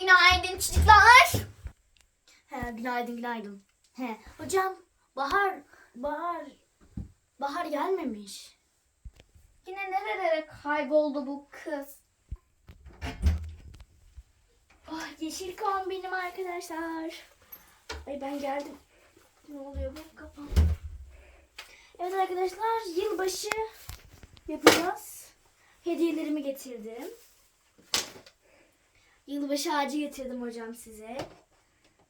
Günaydın çocuklar. He, günaydın günaydın. He, hocam Bahar, Bahar, Bahar gelmemiş. Yine nerelere kayboldu bu kız? Oh, yeşil kombinim arkadaşlar. Ay ben geldim. Ne oluyor bu kafam? Evet arkadaşlar yılbaşı yapacağız. Hediyelerimi getirdim. Yılbaşı ağacı getirdim hocam size.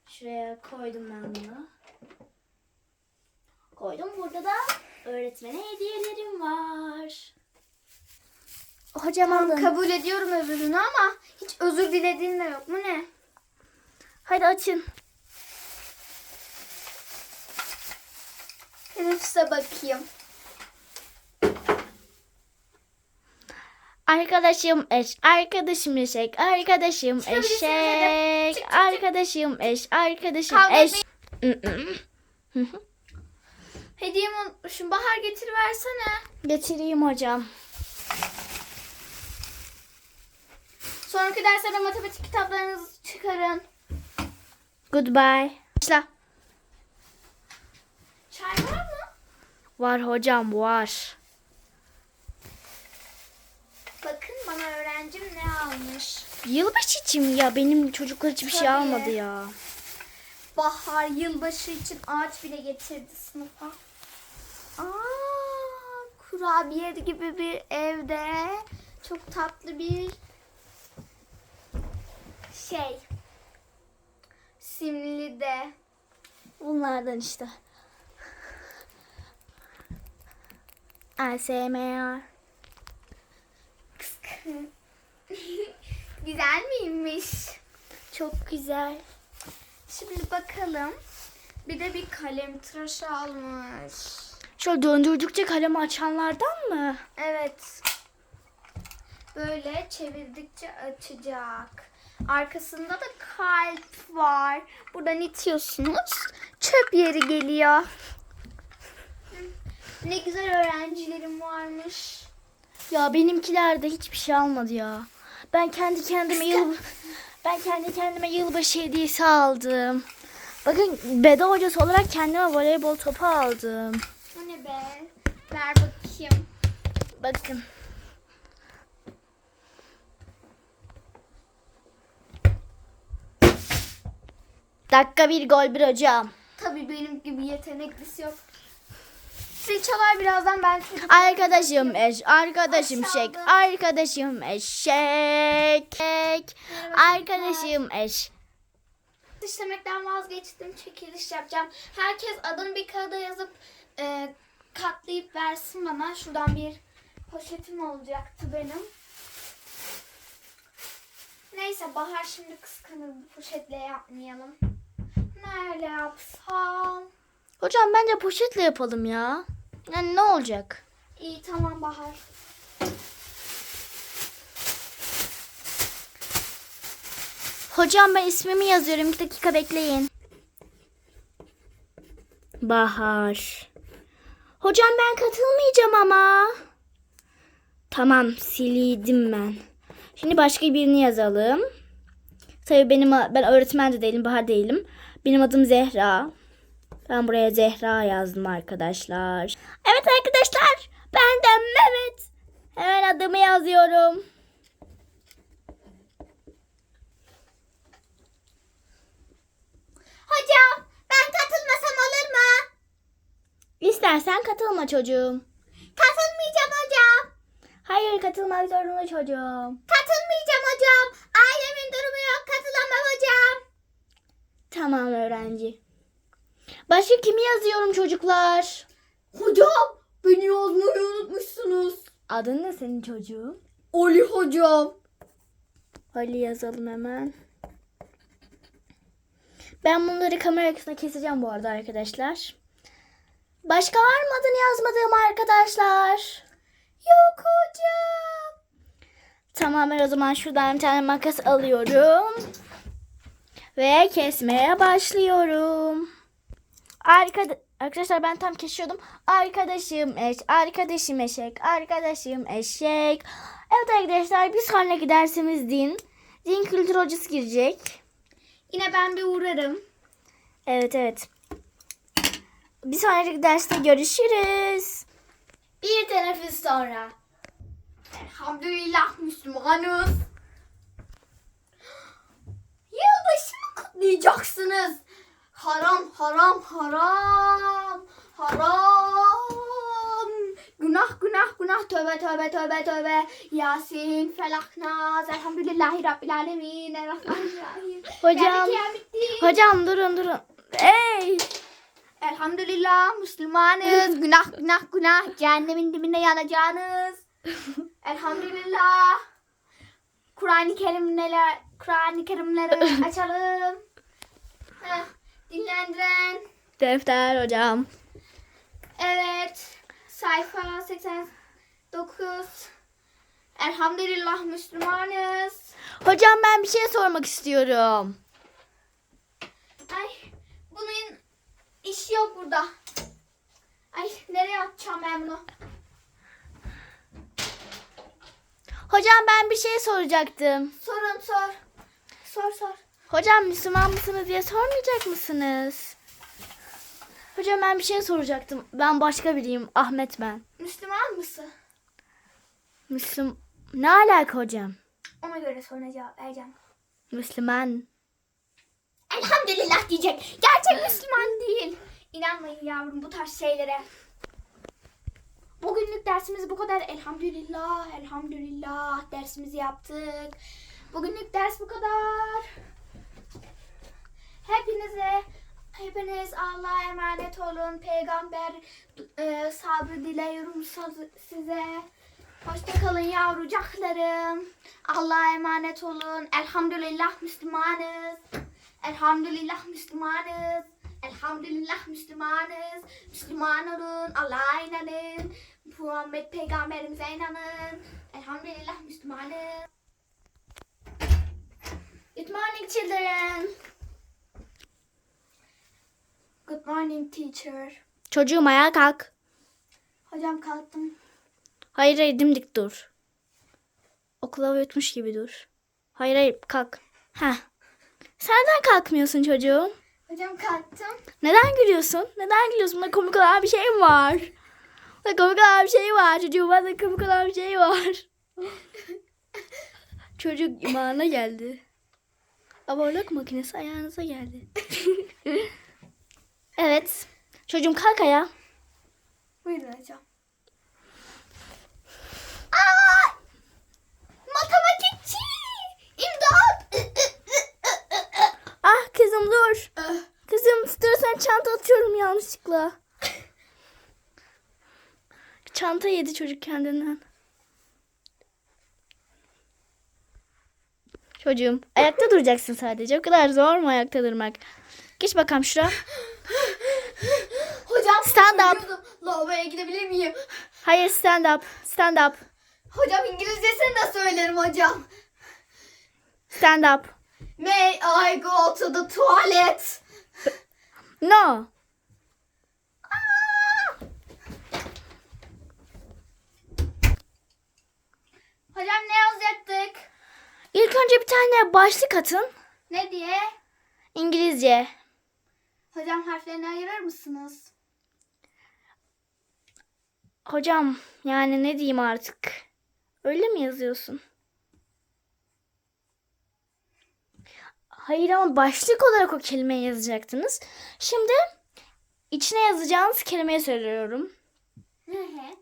Şuraya koydum ben bunu. Koydum. Burada da öğretmene hediyelerim var. Hocam alın. Kabul ediyorum özürünü ama hiç özür dilediğin de yok mu ne? Hadi açın. Teneffüse bakayım. Arkadaşım eş, arkadaşım eşek, arkadaşım hadi. eşek, Çık, çık, çık. arkadaşım eş, arkadaşım Kavga eş. Hediyemi unutmuşum. Bahar getir versene. Getireyim hocam. Sonraki derslerde matematik kitaplarınızı çıkarın. Goodbye. Başla. Çay var mı? Var hocam var. Bana öğrencim ne almış. Yılbaşı için mi ya? Benim çocuklar hiçbir şey Tabii. almadı ya. Bahar yılbaşı için ağaç bile getirdi sınıfa. Aa, kurabiye gibi bir evde çok tatlı bir şey. Simli de. Bunlardan işte. ASMR. Güzel miymiş? Çok güzel. Şimdi bakalım. Bir de bir kalem tıraşı almış. Şöyle döndürdükçe kalemi açanlardan mı? Evet. Böyle çevirdikçe açacak. Arkasında da kalp var. Buradan itiyorsunuz. Çöp yeri geliyor. Ne güzel öğrencilerim varmış. Ya benimkiler de hiçbir şey almadı ya. Ben kendi kendime yıl ben kendi kendime yılbaşı hediyesi aldım. Bakın beda hocası olarak kendime voleybol topu aldım. Bu ne be? Ver bakayım. Bakın. Dakika bir gol bir hocam. Tabii benim gibi yeteneklisi yok. Zil çalar birazdan ben. Arkadaşım eş, arkadaşım şek, arkadaşım eşek, arkadaşım eş. işlemekten vazgeçtim. Çekiliş yapacağım. Herkes adını bir kağıda yazıp e, katlayıp versin bana. Şuradan bir poşetim olacaktı benim. Neyse Bahar şimdi kıskanır. Bu poşetle yapmayalım. Nerede yapsam? Hocam bence poşetle yapalım ya. Yani ne olacak? İyi tamam Bahar. Hocam ben ismimi yazıyorum. Bir dakika bekleyin. Bahar. Hocam ben katılmayacağım ama. Tamam siliydim ben. Şimdi başka birini yazalım. Tabii benim ben öğretmen de değilim, Bahar değilim. Benim adım Zehra. Ben buraya Zehra yazdım arkadaşlar. Evet arkadaşlar, ben de Mehmet. Hemen adımı yazıyorum. Hocam ben katılmasam olur mu? İstersen katılma çocuğum. Katılmayacağım hocam. Hayır katılmak zorunda çocuğum. Katılmayacağım hocam. Ailemin durumu yok. Katılamam hocam. Tamam öğrenci. Başka kimi yazıyorum çocuklar? Hocam beni yazmayı unutmuşsunuz. Adın ne senin çocuğum? Ali hocam. Ali yazalım hemen. Ben bunları kamera arkasına keseceğim bu arada arkadaşlar. Başka var mı adını yazmadığım arkadaşlar? Yok hocam. Tamam ben o zaman şuradan bir tane makas alıyorum. Ve kesmeye başlıyorum. Arkada Arkadaşlar ben tam kesiyordum. Arkadaşım eş, arkadaşım eşek, arkadaşım eşek. Evet arkadaşlar bir sonraki dersimiz din. Din kültür hocası girecek. Yine ben bir uğrarım. Evet evet. Bir sonraki derste görüşürüz. Bir teneffüs sonra. Elhamdülillah Müslümanız. Yılbaşı mı kutlayacaksınız? Haram, haram, haram. Haram. Günah, günah, günah. Tövbe, tövbe, tövbe, tövbe. Yasin, Felak, Nas. Elhamdülillahi Rabbil Alemin. Errahmanirrahim. Hocam. Hocam durun durun. Ey! Elhamdülillah Müslümanız. günah günah günah. Cehennemin dibinde yanacağınız. Elhamdülillah. Kur'an-ı Kerimler, Kur'an-ı Kerimleri açalım. Heh, dinlendiren. Defter hocam. Evet. Sayfa 89. Elhamdülillah Müslümanız. Hocam ben bir şey sormak istiyorum. Ay bunun işi yok burada. Ay nereye atacağım ben bunu? Hocam ben bir şey soracaktım. Sorun sor. Sor sor. Hocam Müslüman mısınız diye sormayacak mısınız? Hocam ben bir şey soracaktım. Ben başka biriyim. Ahmet ben. Müslüman mısın? Müslüm... Ne alaka hocam? Ona göre sonra cevap vereceğim. Müslüman. Elhamdülillah diyecek. Gerçek Müslüman değil. İnanmayın yavrum bu tarz şeylere. Bugünlük dersimiz bu kadar. Elhamdülillah, elhamdülillah dersimizi yaptık. Bugünlük ders bu kadar. Hepinize hepiniz Allah'a emanet olun. Peygamber e, sabrı diliyorum size. Hoşça kalın yavrucaklarım. Allah'a emanet olun. Elhamdülillah Müslümanız. Elhamdülillah Müslümanız. Elhamdülillah Müslümanız. Müslüman olun. Allah'a inanın. Muhammed peygamberimize inanın. Elhamdülillah Müslümanız. Good morning children. Good morning teacher. Çocuğum ayağa kalk. Hocam kalktım. Hayır hayır dimdik dur. Okula uyutmuş gibi dur. Hayır hayır kalk. Heh. Sen neden kalkmıyorsun çocuğum? Hocam kalktım. Neden gülüyorsun? Neden gülüyorsun? Bunda komik olan bir şey mi var? Bunda komik olan bir şey var çocuğum. Bunda komik olan bir şey var. Çocuk imana geldi. Aborluk makinesi ayağınıza geldi. evet. Çocuğum kalk ayağa. Buyurun hocam. Aa! Matematikçi! İmdat! Ah kızım dur. Kızım istiyorsan çanta atıyorum yanlışlıkla. Çanta yedi çocuk kendinden. Çocuğum ayakta duracaksın sadece. O kadar zor mu ayakta durmak? Geç bakalım şuraya. Hocam Stand up. Lavaboya gidebilir miyim? Hayır stand up. Stand up. Hocam İngilizcesini de söylerim hocam. Stand up. May I go to the toilet? No. Hocam ne yazacaktık? İlk önce bir tane başlık atın. Ne diye? İngilizce. Hocam harflerini ayırır mısınız? Hocam yani ne diyeyim artık? Öyle mi yazıyorsun? Hayır ama başlık olarak o kelimeyi yazacaktınız. Şimdi içine yazacağınız kelimeyi söylüyorum. Hı hı.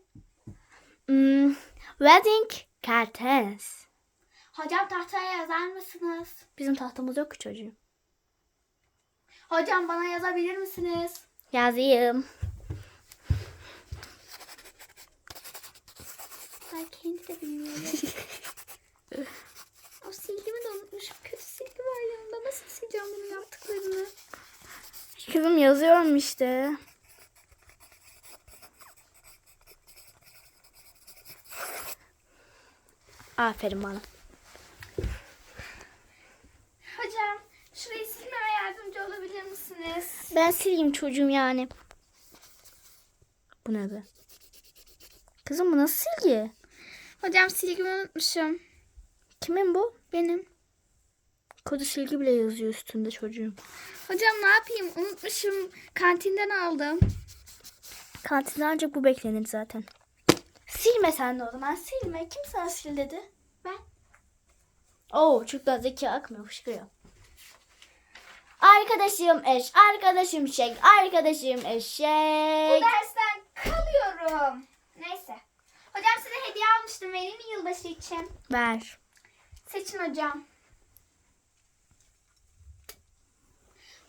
Hmm, wedding curtains. Hocam tahtaya yazar mısınız? Bizim tahtamız yok ki çocuğum. Hocam bana yazabilir misiniz? Yazayım. Ben kendi de bilmiyorum. o silgimi de unutmuşum. Kötü silgi var yanımda. Nasıl sileceğim bunu yaptıklarını? Kızım yazıyorum işte. Aferin bana. Hocam şurayı silmeme yardımcı olabilir misiniz? Ben sileyim çocuğum yani. Bu ne be? Kızım bu nasıl silgi? Hocam silgimi unutmuşum. Kimin bu? Benim. Kodu silgi bile yazıyor üstünde çocuğum. Hocam ne yapayım? Unutmuşum. Kantinden aldım. Kantinde ancak bu beklenir zaten. Silme sen de o zaman. Silme. Kim sana sil dedi? Ben. Oo çocuklar zeki akmıyor fışkırıyor. Arkadaşım eş, arkadaşım şek, arkadaşım Bu eşek. dersten kalıyorum. Neyse. Hocam size hediye almıştım. Vereyim mi yılbaşı için? Ver. Seçin hocam.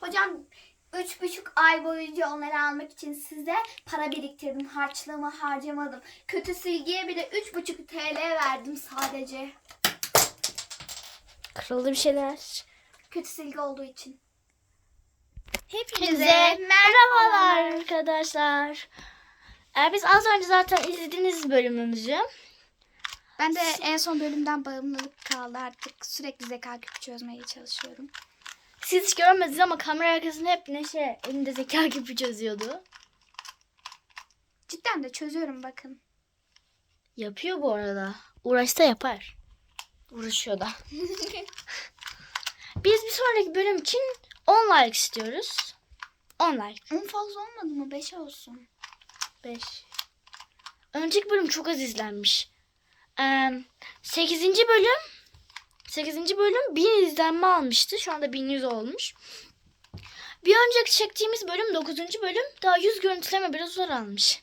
Hocam üç buçuk ay boyunca onları almak için size para biriktirdim. Harçlığımı harcamadım. Kötü silgiye bile üç buçuk TL verdim sadece. Kırıldı bir şeyler. Kötü silgi olduğu için. Hepinize merhabalar arkadaşlar. Ee, biz az önce zaten izlediğiniz bölümümüzü. Ben de en son bölümden bağımlılık kaldı artık. Sürekli zeka küpü çözmeye çalışıyorum. Siz hiç görmediniz ama kamera arkasında hep Neşe elinde zeka gibi çözüyordu. Cidden de çözüyorum bakın. Yapıyor bu arada. Uğraşsa yapar. Uğraşıyor da. Biz bir sonraki bölüm için 10 like istiyoruz. 10 like. 10 fazla olmadı mı? 5 olsun. 5. Önceki bölüm çok az izlenmiş. Ee, 8. bölüm 8. bölüm 1000 izlenme almıştı. Şu anda 1100 olmuş. Bir önceki çektiğimiz bölüm 9. bölüm daha 100 görüntüleme biraz zor almış.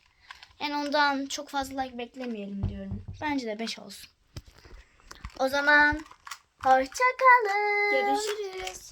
Yani ondan çok fazla like beklemeyelim diyorum. Bence de 5 olsun. O zaman hoşça kalın. Görüşürüz.